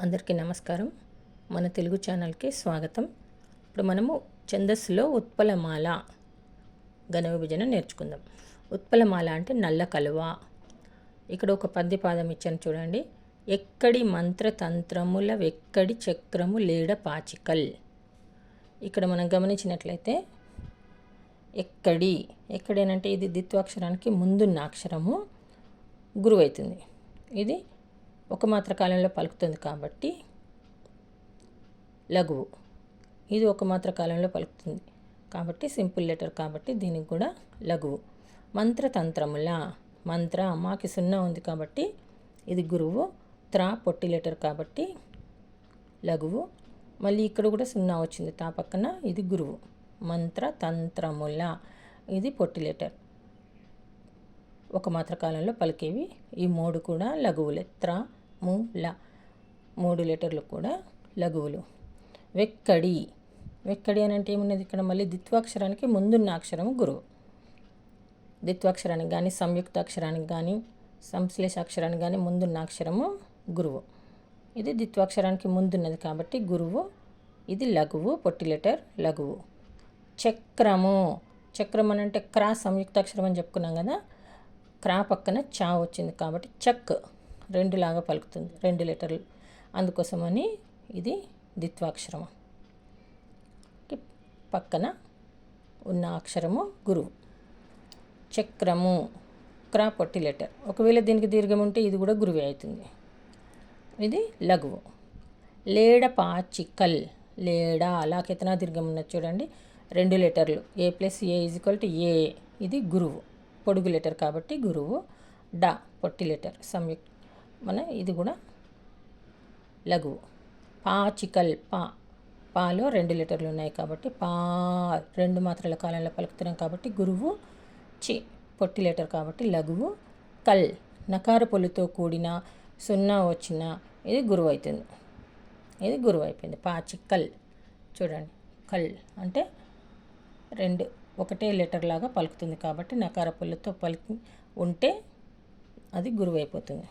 అందరికీ నమస్కారం. మన తెలుగు ఛానల్కి స్వాగతం. ఇప్పుడు మనము ఛందస్సులో ఉత్పలమాల ఘన విభజన నేర్చుకుందాం. ఉత్పలమాల అంటే నల్ల కలువ. ఇక్కడ ఒక పద్యపాదం ఇచ్చాను చూడండి. ఎక్కడి మంత్రతంత్రముల వెక్కడి చక్రము లేడ పాచికల్. ఇక్కడ మనం గమనించినట్లయితే ఎక్కడి ఎక్కడేనంటే ఇది ద్విత్వాక్షరానికి ముందున్న అక్షరము గురువైతుంది. ఇది ఒక మాత్ర కాలంలో పలుకుతుంది కాబట్టి లఘువు. ఇది ఒక మాత్ర కాలంలో పలుకుతుంది కాబట్టి సింపుల్ లెటర్ కాబట్టి దీనికి కూడా లఘువు. మంత్రతంత్రముల మంత్ర మాకి సున్నా ఉంది కాబట్టి ఇది గురువు. త్రా పొట్టి లెటర్ కాబట్టి లఘువు. మళ్ళీ ఇక్కడ కూడా సున్నా వచ్చింది. తా పక్కన ఇది గురువు. మంత్ర తంత్రముల ఇది పొట్టి లెటర్. ఒక మాత్ర కాలంలో పలికేవి. ఈ మూడు కూడా లఘువులే. త్రా ము ల. మూడు లెటర్లు కూడా లఘువులు. వెక్కడి. వెక్కడి అని అంటే ఏమున్నది? ఇక్కడ మళ్ళీ ద్విత్వాక్షరానికి ముందున్న అక్షరం గురువు. ద్విత్వాక్షరానికి కానీ సంయుక్త అక్షరానికి కానీ సంశ్లేష అక్షరానికి కానీ ముందున్న అక్షరము గురువు. ఇది ద్విత్వాక్షరానికి ముందున్నది కాబట్టి గురువు ఇది లఘువు పొట్టి లెటర్ లఘువు. చక్రము. చక్రం అని అంటే క్రా సంయుక్తాక్షరం అని చెప్పుకున్నాం కదా? క్రా పక్కన చా వచ్చింది కాబట్టి చక్. రెండు లాగా పలుకుతుంది. రెండు లెటర్లు. అందుకోసమని ఇది ద్విత్వాక్షరము. పక్కన ఉన్న అక్షరము గురువు. చక్రము. క్రా పొట్టి లెటర్. ఒకవేళ దీనికి దీర్ఘం ఉంటే ఇది కూడా గురువే అవుతుంది. ఇది లఘువు. లేడ పాచికల్. లేడ అలా కెతనా దీర్ఘం ఉన్నది చూడండి. రెండు లెటర్లు. A plus A is equal to A. ఇది గురువు. పొడుగు లెటర్ కాబట్టి గురువు. డ. పొట్టి లెటర్. సంయుక్త మన ఇది కూడా లఘువు పాచికల్ పా. పాలో రెండు లీటర్లు ఉన్నాయి కాబట్టి పా రెండు మాత్రల కాలంలో పలుకుతున్నాం కాబట్టి గురువు చి పొట్టి లీటర్ కాబట్టి లఘువు కల్. నకార పొలుతో కూడిన సున్నా వచ్చిన ఇది గురువు అవుతుంది ఇది గురువు అయిపోయింది. పాచికల్ చూడండి. కల్ అంటే రెండు ఒకటే లీటర్ లాగా పలుకుతుంది కాబట్టి నకార పొలుతో పలికి ఉంటే అది గురువు అయిపోతుంది.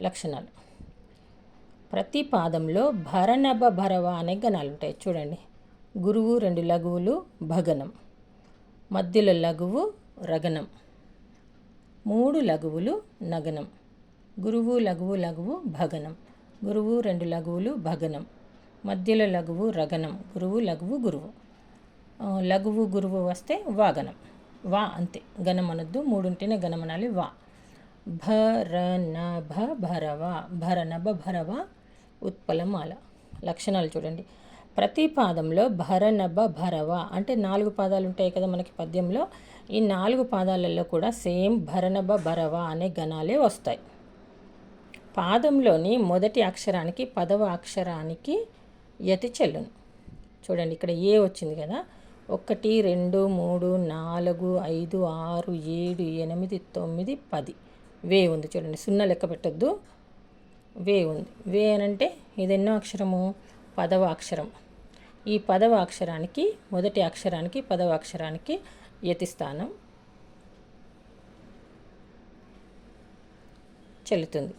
లక్షణాలు. ప్రతి పాదంలో భరనభ భరవ అనే గణాలు ఉంటాయి. చూడండి. గురువు రెండు లఘువులు భగనం. మధ్యలో లఘువు రగనం. మూడు లఘువులు నగనం. గురువు లఘువు లఘువు భగనం. గురువు రెండు లఘువులు భగనం. మధ్యలో లఘువు రగనం. గురువు లఘువు గురువు. లఘువు గురువు వస్తే వాగనం. వా అంతే. గణం అనొద్దు మూడుంటేనే గణమనాలి వా. భరనభ భరవ భరనభ భరవ ఉత్పలమాల. లక్షణాలు చూడండి. ప్రతి పాదంలో భరనభ భరవ అంటే నాలుగు పాదాలు ఉంటాయి కదా మనకి పద్యంలో. ఈ నాలుగు పాదాలలో కూడా సేమ్ భరనభ భరవ అనే గణాలే వస్తాయి. పాదంలోని మొదటి అక్షరానికి పదవ అక్షరానికి యతి చెల్లును. చూడండి ఇక్కడ ఏ వచ్చింది కదా? ఒకటి రెండు మూడు నాలుగు ఐదు ఆరు ఏడు ఎనిమిది తొమ్మిది పది. వే ఉంది చూడండి సున్నా లెక్క పెట్టద్దు. వే ఉంది. వే అని అంటే ఇది ఎన్నో అక్షరము? పదవ అక్షరం. ఈ పదవ అక్షరానికి మొదటి అక్షరానికి పదవ అక్షరానికి యతిస్థానం చెల్లుతుంది.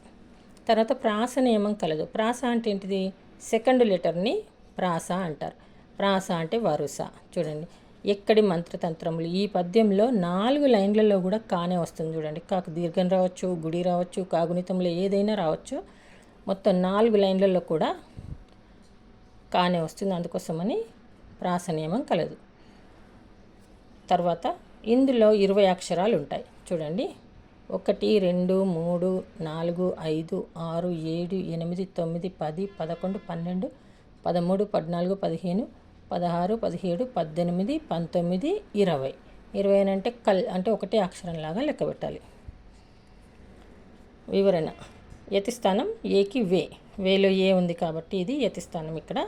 తర్వాత ప్రాస నియమం కలదు. ప్రాస అంటే ఏంటిది? సెకండ్ లెటర్ని ప్రాస అంటారు. ప్రాస అంటే వరుస. చూడండి ఎక్కడి మంత్రతంత్రములు? ఈ పద్యంలో నాలుగు లైన్లలో కూడా కానే వస్తుంది చూడండి. కాకు దీర్ఘం రావచ్చు గుడి రావచ్చు కాగుణితంలో ఏదైనా రావచ్చు. మొత్తం నాలుగు లైన్లలో కూడా కానే వస్తుంది. అందుకోసమని ప్రాస నియమం కలదు. తర్వాత ఇందులో ఇరవై అక్షరాలు ఉంటాయి. చూడండి. ఒకటి రెండు మూడు నాలుగు ఐదు ఆరు ఏడు ఎనిమిది తొమ్మిది పది పదకొండు పన్నెండు పదమూడు పద్నాలుగు పదిహేను పదహారు పదిహేడు పద్దెనిమిది పంతొమ్మిది ఇరవై. ఇరవై అంటే కల్ అంటే ఒకటే అక్షరంలాగా లెక్క పెట్టాలి. వివరణ. యతిస్థానం ఏకి వే. వేలో ఏ ఉంది కాబట్టి ఇది యతిస్థానం ఇక్కడ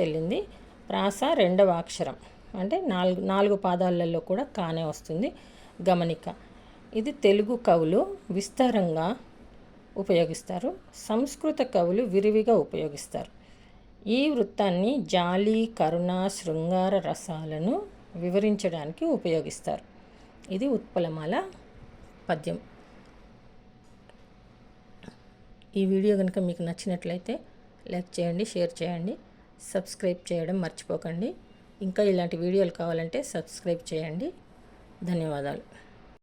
చెల్లింది. ప్రాస రెండవ అక్షరం. అంటే నాలుగు నాలుగు పాదాలలో కూడా కానే వస్తుంది. గమనిక. ఇది తెలుగు కవులు విస్తారంగా ఉపయోగిస్తారు. సంస్కృత కవులు విరివిగా ఉపయోగిస్తారు. ఈ వృత్తాన్ని జాలి కరుణ శృంగార రసాలను వివరించడానికి ఉపయోగిస్తారు. ఇది ఉత్పలమాల పద్యం. ఈ వీడియో కనుక మీకు నచ్చినట్లయితే లైక్ చేయండి షేర్ చేయండి సబ్స్క్రైబ్ చేయడం మర్చిపోకండి. ఇంకా ఇలాంటి వీడియోలు కావాలంటే సబ్స్క్రైబ్ చేయండి. ధన్యవాదాలు.